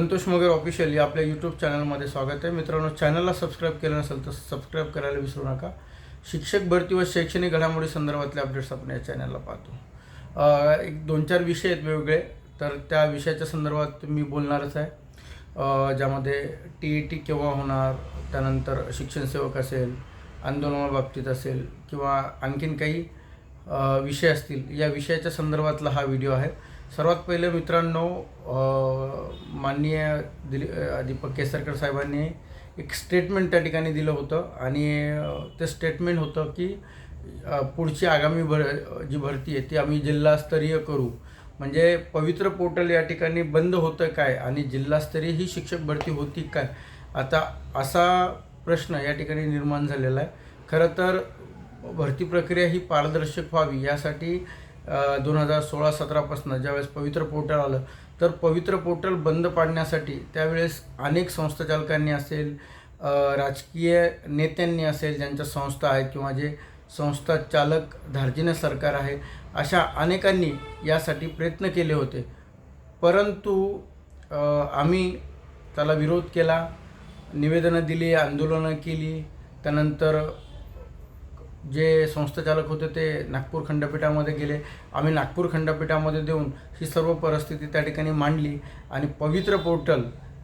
संतोष मगर official या आपल्या YouTube चॅनलमध्ये स्वागत आहे. मित्रांनो चॅनलला सबस्क्राईब केलं नसेल तर सबस्क्राईब करायला विसरू नका. शिक्षक भरती व शैक्षणिक घडामोडी संदर्भातले अपडेट्स आपण या चॅनलला पाहतो. एक दोन चार विषय आहेत वेगवेगळे तर त्या विषयाच्या संदर्भात मी बोलणारच आहे. ज्यामध्ये टी ई टी केव्हा होणार त्यानंतर शिक्षण सेवक असेल आंदोलनाबाबतीत असेल किंवा आणखीन काही विषय असतील या विषयाच्या संदर्भातला हा व्हिडिओ आहे. सर्वात पहिले मित्रांनो माननीय दिली दीपक केसरकर साहेबांनी एक स्टेटमेंट त्या ठिकाणी दिलं होतं आणि ते स्टेटमेंट होतं की पुढची आगामी भर जी भरती आहे ती आम्ही जिल्हास्तरीय करू. म्हणजे पवित्र पोर्टल या ठिकाणी बंद होतं काय आणि जिल्हास्तरीय ही शिक्षक भरती होती काय? आता असा प्रश्न या ठिकाणी निर्माण झालेला आहे. खरं तर भरती प्रक्रिया ही पारदर्शक व्हावी यासाठी दोन हजार सोळा सतरापासून ज्यावेळेस पवित्र पोर्टल आलं तर पवित्र पोर्टल बंद पाडण्यासाठी त्यावेळेस अनेक संस्थाचालकांनी असेल राजकीय नेत्यांनी असेल ज्यांच्या संस्था आहेत किंवा जे संस्था चालक धार्जिने सरकार आहे अशा अनेकांनी यासाठी प्रयत्न केले होते. परंतु आम्ही त्याला विरोध केला निवेदनं दिली आंदोलनं केली त्यानंतर जे संस्थाचालक होते ते नागपूर खंडपीठामध्ये गेले. आम्ही नागपूर खंडपीठामध्ये देऊन ही सर्व परिस्थिती त्या ठिकाणी मांडली आणि पवित्र पोर्टल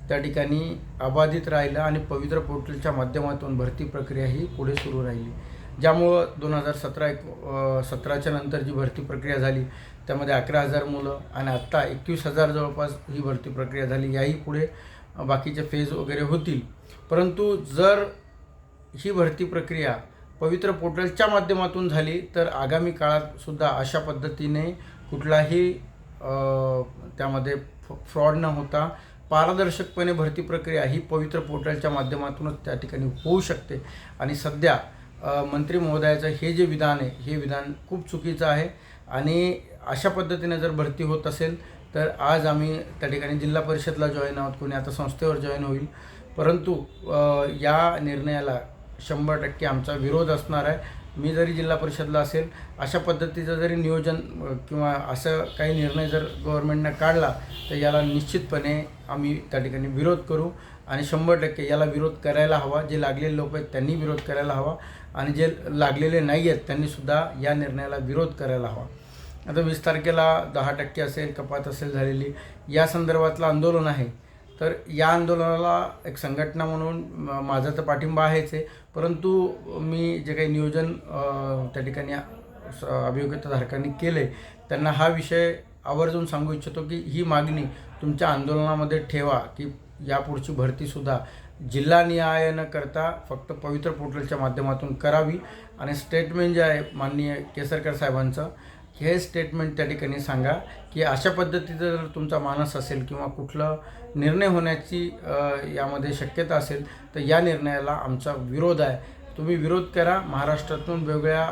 त्या ठिकाणी अबाधित राहिलं आणि पवित्र पोर्टलच्या माध्यमातून भरती प्रक्रिया ही पुढे सुरू राहिली. ज्यामुळं दोन हजार सतरा एक सतराच्या नंतर जी भरती प्रक्रिया झाली त्यामध्ये अकरा हजार मुलं आणि आत्ता एकवीस हजार जवळपास ही भरती प्रक्रिया झाली. याही पुढे बाकीचे फेज वगैरे होतील. परंतु जर ही भरती प्रक्रिया पवित्र पोर्टलच्या माध्यमातून झाली तर आगामी काळात सुद्धा अशा पद्धतीने कुठलाही त्यामध्ये फ्रॉड न होता पारदर्शकपणे भरती प्रक्रिया ही पवित्र पोर्टलच्या माध्यमातूनच त्या ठिकाणी होऊ शकते. आणि सध्या मंत्री महोदयाचं हे जे विधान आहे हे विधान खूप चुकीचं आहे. आणि अशा पद्धतीने जर भरती होत असेल तर आज आम्ही त्या ठिकाणी जिल्हा परिषदला जॉईन आहोत कोणी आता संस्थेवर जॉईन होईल. परंतु या निर्णयाला शंभर टक्के आमचा विरोध असणार आहे. मी जरी जिल्हा परिषदला असेल अशा पद्धतीचं जरी नियोजन किंवा असं काही निर्णय जर गव्हर्मेंटनं काढला तर याला निश्चितपणे आम्ही त्या ठिकाणी विरोध करू. आणि शंभर टक्के याला विरोध करायला हवा. जे लागलेले लोक आहेत त्यांनी विरोध करायला हवा. आणि जे लागलेले नाही आहेत त्यांनीसुद्धा या निर्णयाला विरोध करायला हवा. आता वीस तारखेला दहा टक्के असेल कपात असेल झालेली. या संदर्भातलं आंदोलन आहे. तर या आंदोलनाला एक संघटना म्हणून माझा तर पाठिंबा आहेच आहे. परंतु मी जे काही नियोजन त्या ठिकाणी स- अभियोग्यताधारकांनी केले त्यांना हा विषय आवर्जून सांगू इच्छितो की ही मागणी तुमच्या आंदोलनामध्ये ठेवा की यापुढची भरतीसुद्धा जिल्हानिहाय न करता फक्त पवित्र पोर्टलच्या माध्यमातून करावी. आणि स्टेटमेंट जे आहे माननीय केसरकर साहेबांचं हे स्टेटमेंट त्या ठिकाणी सांगा की अशा पद्धतीचा जर तुमचा मानस असेल किंवा कुठलं निर्णय होण्याची यामध्ये शक्यता असेल तर या निर्णयाला आमचा विरोध आहे. तुम्ही विरोध करा. महाराष्ट्रातून वेगवेगळ्या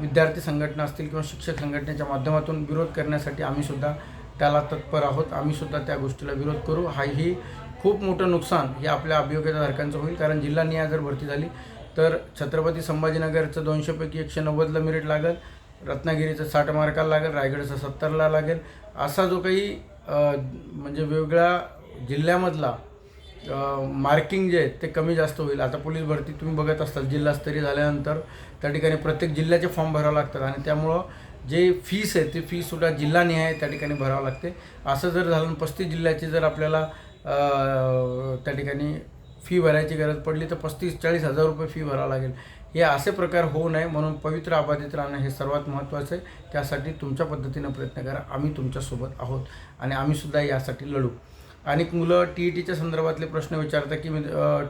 विद्यार्थी संघटना असतील किंवा शिक्षक संघटनेच्या माध्यमातून विरोध करण्यासाठी आम्हीसुद्धा त्याला तत्पर आहोत. आम्हीसुद्धा त्या गोष्टीला विरोध करू. हाही खूप मोठं नुकसान हे आपल्या अभियोग्यताधारकांचं होईल. कारण जिल्हानिहाय जर भरती झाली तर छत्रपती संभाजीनगरचं दोनशेपैकी एकशे नव्वदला मिरिट लागेल. रत्नागिरीचं साठ मार्काला लागेल रायगडचं सत्तरला लागेल. असा जो काही म्हणजे वेगवेगळ्या जिल्ह्यामधला मार्किंग जे आहे ते कमी जास्त होईल. आता पोलीस भरती तुम्ही बघत असताल जिल्हास्तरीय झाल्यानंतर त्या ठिकाणी प्रत्येक जिल्ह्याचे फॉर्म भरावे लागतात आणि त्यामुळं जे फीस आहे ती फीसुद्धा जिल्हानिहाय त्या ठिकाणी भरावं लागते. असं जर झालं पस्तीस जिल्ह्याची जर आपल्याला त्या ठिकाणी फी भरायची गरज पडली तर पस्तीस चाळीस हजार रुपये फी भरावं लागेल. हे असे प्रकार होऊ नये म्हणून पवित्र आबाधित राहणं हे सर्वात महत्त्वाचं आहे. त्यासाठी तुमच्या पद्धतीनं प्रयत्न करा. आम्ही तुमच्यासोबत आहोत आणि आम्हीसुद्धा यासाठी लढू. अनेक मुलं टी ई टीच्या संदर्भातले प्रश्न विचारतात की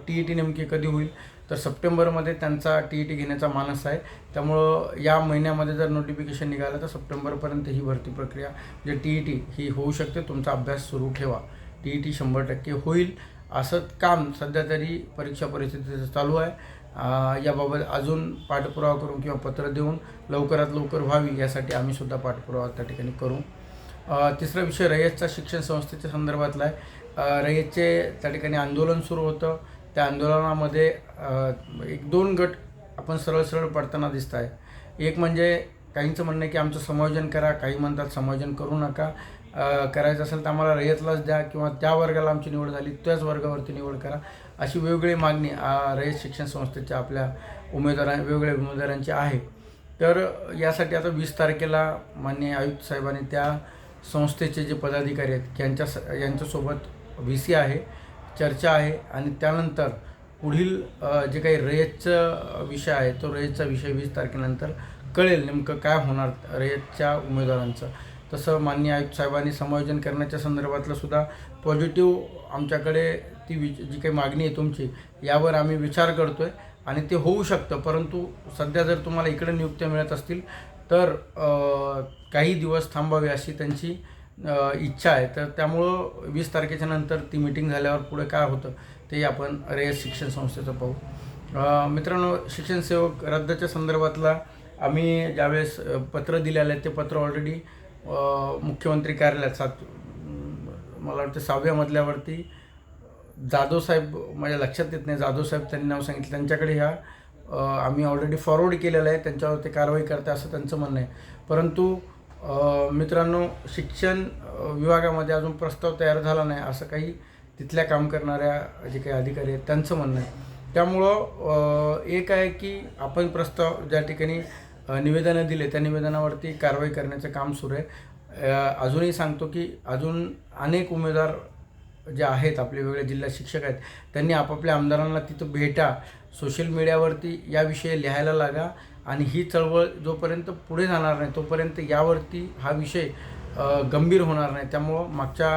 टी ई टी नेमकी कधी होईल? तर सप्टेंबरमध्ये त्यांचा टी ई टी घेण्याचा मानस आहे. त्यामुळं या महिन्यामध्ये जर नोटिफिकेशन निघालं तर सप्टेंबरपर्यंत ही भरती प्रक्रिया म्हणजे टी ई टी ही होऊ शकते. तुमचा अभ्यास सुरू ठेवा. टी ई टी शंभर टक्के होईल. असं काम सध्या तरी परीक्षा परिस्थितीचं चालू आहे. याबाबत अजून पाठपुरावा करून किंवा पत्र देऊन लवकरात लवकर व्हावी यासाठी आम्हीसुद्धा पाठपुरावा त्या ठिकाणी करू. तिसरा विषय रयतचा शिक्षण संस्थेच्या संदर्भातला आहे. रयतचे त्या ठिकाणी आंदोलन सुरू होतं. त्या आंदोलनामध्ये एक दोन गट आपण सरळ सरळ पडताना दिसत आहे एक म्हणजे काहींचं म्हणणं आहे की आमचं समायोजन करा काही म्हणतात समायोजन करू नका. करायचं असेल तर आम्हाला रयतलाच द्या किंवा त्या वर्गाला आमची निवड झाली त्याच वर्गावरती निवड करा. अशी वेगवेगळी मागणी रयत शिक्षण संस्थेच्या आपल्या उमेदवारां वेगवेगळ्या उमेदवारांची आहे. तर यासाठी आता वीस तारखेला माननीय आयुक्त साहेबांनी त्या संस्थेचे जे पदाधिकारी आहेत यांच्या स यांच्यासोबत व्ही सी आहे चर्चा आहे आणि त्यानंतर पुढील जे काही रयतचं विषय आहे तो रयतचा विषय वीस तारखेनंतर कळेल नेमकं काय होणार रयतच्या उमेदवारांचं. तसं माननीय आयुक्त साहेबांनी समायोजन करण्याच्या संदर्भातलं सुद्धा पॉझिटिव्ह आमच्याकडे ती विच जी काही मागणी आहे तुमची यावर आम्ही विचार करतो आहे आणि ते होऊ शकतं. परंतु सध्या जर तुम्हाला इकडे नियुक्त्या मिळत असतील तर काही दिवस थांबावे अशी त्यांची इच्छा आहे. तर त्यामुळं वीस तारखेच्या नंतर ती मिटिंग झाल्यावर पुढे काय होतं ते आपण रयत शिक्षण संस्थेचं पाहू. मित्रांनो शिक्षण सेवक रद्दच्या संदर्भातला आम्ही ज्यावेळेस पत्र दिलेलं आहे ते पत्र ऑलरेडी मुख्यमंत्री कार्यालयात सात मला वाटतं सहाव्या मजल्यावरती जाधव साहेब माझ्या लक्षात येत नाही. जाधव साहेब त्यांनी नाव सांगितलं. त्यांच्याकडे ह्या आम्ही ऑलरेडी फॉरवर्ड केलेलं आहे. त्यांच्यावर ते कारवाई करते असं त्यांचं म्हणणं आहे. परंतु मित्रांनो शिक्षण विभागामध्ये अजून प्रस्ताव तयार झाला नाही असं काही तिथल्या काम करणाऱ्या जे काही अधिकारी आहेत त्यांचं म्हणणं आहे. त्यामुळं एक आहे की आपण प्रस्ताव ज्या ठिकाणी निवेदनं दिले. त्या निवेदनावरती कारवाई करण्याचं काम सुरू आहे. अजूनही सांगतो की अजून अनेक उमेदवार जे आहेत आपले वेगळे जिल्हा शिक्षक आहेत त्यांनी आपापल्या आमदारांना तिथं भेटा. सोशल मीडियावरती याविषयी लिहायला लागा आणि ही चळवळ जोपर्यंत पुढे जाणार नाही तोपर्यंत यावरती हा विषय गंभीर होणार नाही. त्यामुळं मागच्या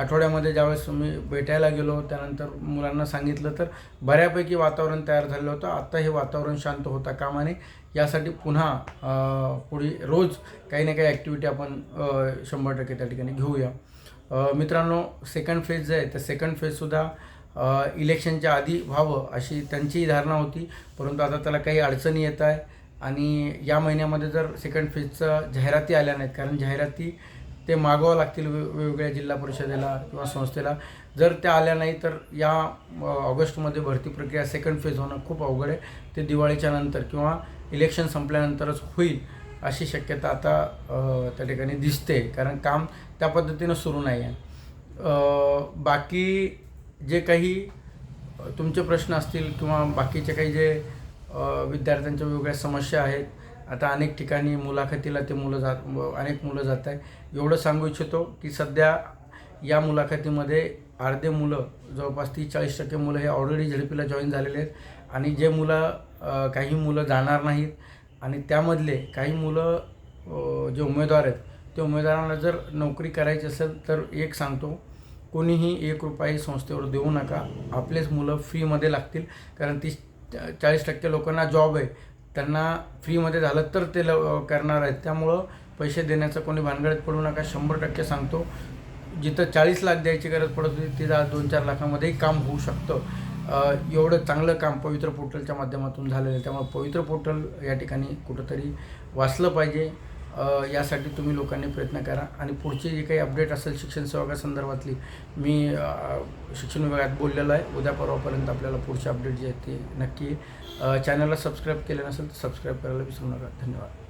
आठवड्यामध्ये ज्यावेळेस मी भेटायला गेलो त्यानंतर मुलांना सांगितलं तर बऱ्यापैकी वातावरण तयार झालं होतं. आत्ता हे वातावरण शांत होता कामाने यासाठी पुन्हा पुढे रोज काही ना काही ॲक्टिव्हिटी आपण शंभर टक्के त्या ठिकाणी घेऊया. मित्रांनो सेकंड फेज जे आहे तर सेकंड फेजसुद्धा इलेक्शनच्या आधी व्हावं अशी त्यांचीही धारणा होती. परंतु आता त्याला काही अडचणी येत आहे आणि या महिन्यामध्ये जर सेकंड फेजचं जाहिराती आल्या नाहीत कारण जाहिराती ते मागवावं लागतील वेगवेगळ्या जिल्हा परिषदेला किंवा संस्थेला. जर त्या आल्या नाही तर या ऑगस्टमध्ये भरती प्रक्रिया सेकंड फेज होणं खूप अवघड आहे. ते दिवाळीच्या नंतर किंवा इलेक्शन संपल्यानंतरच होईल अशी शक्यता आता त्या ठिकाणी दिसते. कारण काम त्या पद्धतीनं सुरू नाही आहे. बाकी जे काही तुमचे प्रश्न असतील किंवा बाकीचे काही जे विद्यार्थ्यांच्या वेगवेगळ्या समस्या आहेत आता अनेक ठिकाणी मुलाखतीला ते मुलं जात अनेक मुलं जात आहे एवढं सांगू इच्छितो की सध्या या मुलाखतीमध्ये अर्धे मुलं जवळपास तीस चाळीस टक्के मुलं हे ऑलरेडी झेडपीला जॉईन झालेले आहेत. आणि जे मुलं काही मुलं जाणार नाहीत आणि त्यामधले काही मुलं जे उमेदवार आहेत त्या उमेदवारांना जर नोकरी करायची असेल तर एक सांगतो कोणीही एक रुपयाही संस्थेवर देऊ नका. आपलेच मुलं फ्रीमध्ये लागतील. कारण तीस चाळीस टक्के लोकांना जॉब आहे. त्यांना फ्रीमध्ये झालं तर ते ल करणार आहेत. त्यामुळं पैसे देण्याचं कोणी भानगडीत पडू नका. शंभर टक्के सांगतो. जिथं चाळीस लाख द्यायची गरज पडत होती तिथं आज दोन चार लाखामध्येही काम होऊ शकतं. एवढं चांगलं काम पवित्र पोर्टलच्या माध्यमातून झालेलं आहे. त्यामुळे पवित्र पोर्टल या ठिकाणी कुठंतरी वाचलं पाहिजे. यासाठी तुम्ही लोकांनी प्रयत्न करा. आणि पुढची जी काही अपडेट असेल शिक्षण सेवकासंदर्भातली मी शिक्षण विभागात बोललेलो आहे. उद्या परवापर्यंत आपल्याला पुढचे अपडेट जे आहेत ते नक्की चॅनलला सबस्क्राईब केलं नसेल तर सबस्क्राईब करायला विसरू नका. धन्यवाद.